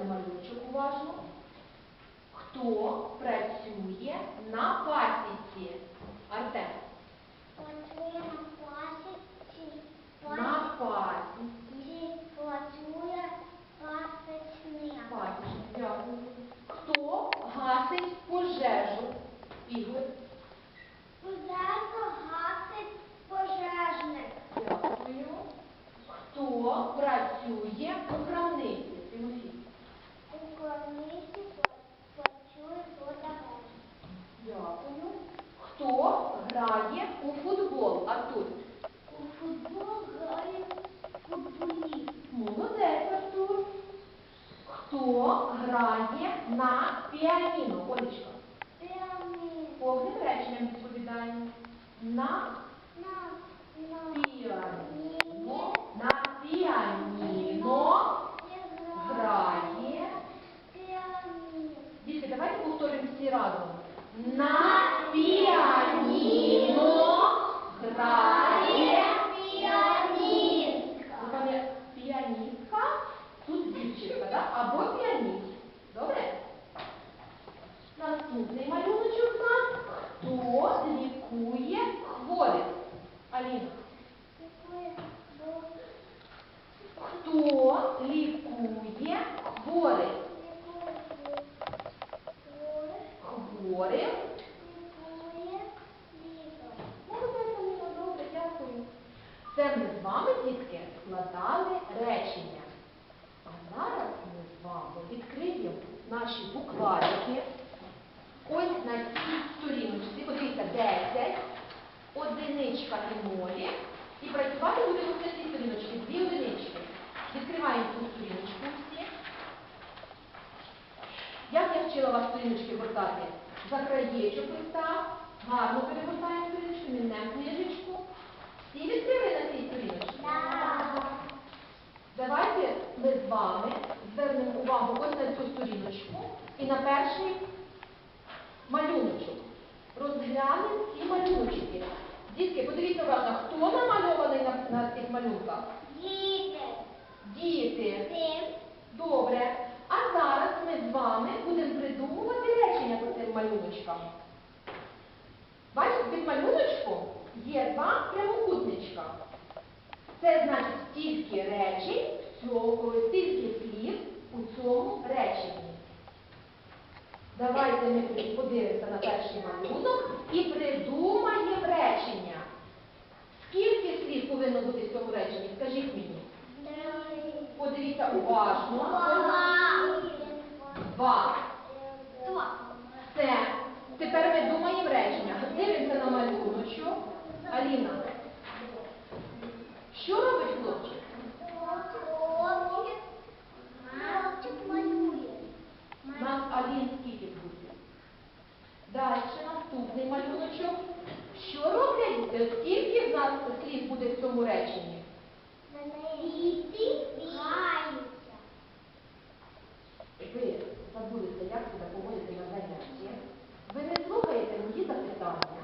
на малючок уважно. Хто працює на пасіці? Артем. Працює на пасіці, На пасіці. пасіці працює пасічник. Пасічник. Дякую. Хто гасить пожежу? Ігор. Пожежу гасить пожежник. Дякую. Хто працює у крамниці? Тимофій. У кормісі працює водогон. Дякую. Хто грає у футбол? Артур. У футбол грає футболіст. Молодець, Артур. Хто грає на піаніно? Олечка. Піаніно. Повним реченням відповідаємо. На На, на піаніно. На піаніно грає. піаніно. Дітки, давайте повторимо всі разом. На піаніно Наступний малюночок у нас. Хто лікує хворих? Аліна. Хто лікує хворих? Хворих. Це ми з вами, дітки, складали речення. А зараз ми з вами відкриємо наші букварики. Ось на цій сторіночці, подивіться, 10, одиничка і нолі. І працювати будемо на цій сторіночці, дві одинички. Відкриваємо цю сторіночку всі. Як я вчила вас сторіночки гортати? За краєчок листа, гарно перегортаємо сторіночку, міннемо книжечку. Всі відкрили на цій сторіночці? Давайте ми з вами звернемо увагу ось на цю сторіночку і на перший малюночок. Розглянемо ці малюночки. Дітки, подивіться уважно, хто намальований на, на цих малюнках? Діти. Діти. Добре. А зараз ми з вами будемо придумувати речення по цим малюночкам. Бачите, під малюночком є два прямокутничка. Це значить стільки речень, стільки слів у цьому реченні. Давайте ми подивимося на перший малюнок і придумаємо речення. Скільки слів повинно бути в цьому реченні? Скажіть мені. Подивіться уважно. Два. Все. Тепер ми думаємо речення. Дивимося на малюночок. Аліна. там слів буде в цьому реченні? Квіти каються. Ви забулися, як себе поводите на заняття. Ви не слухаєте мої запитання.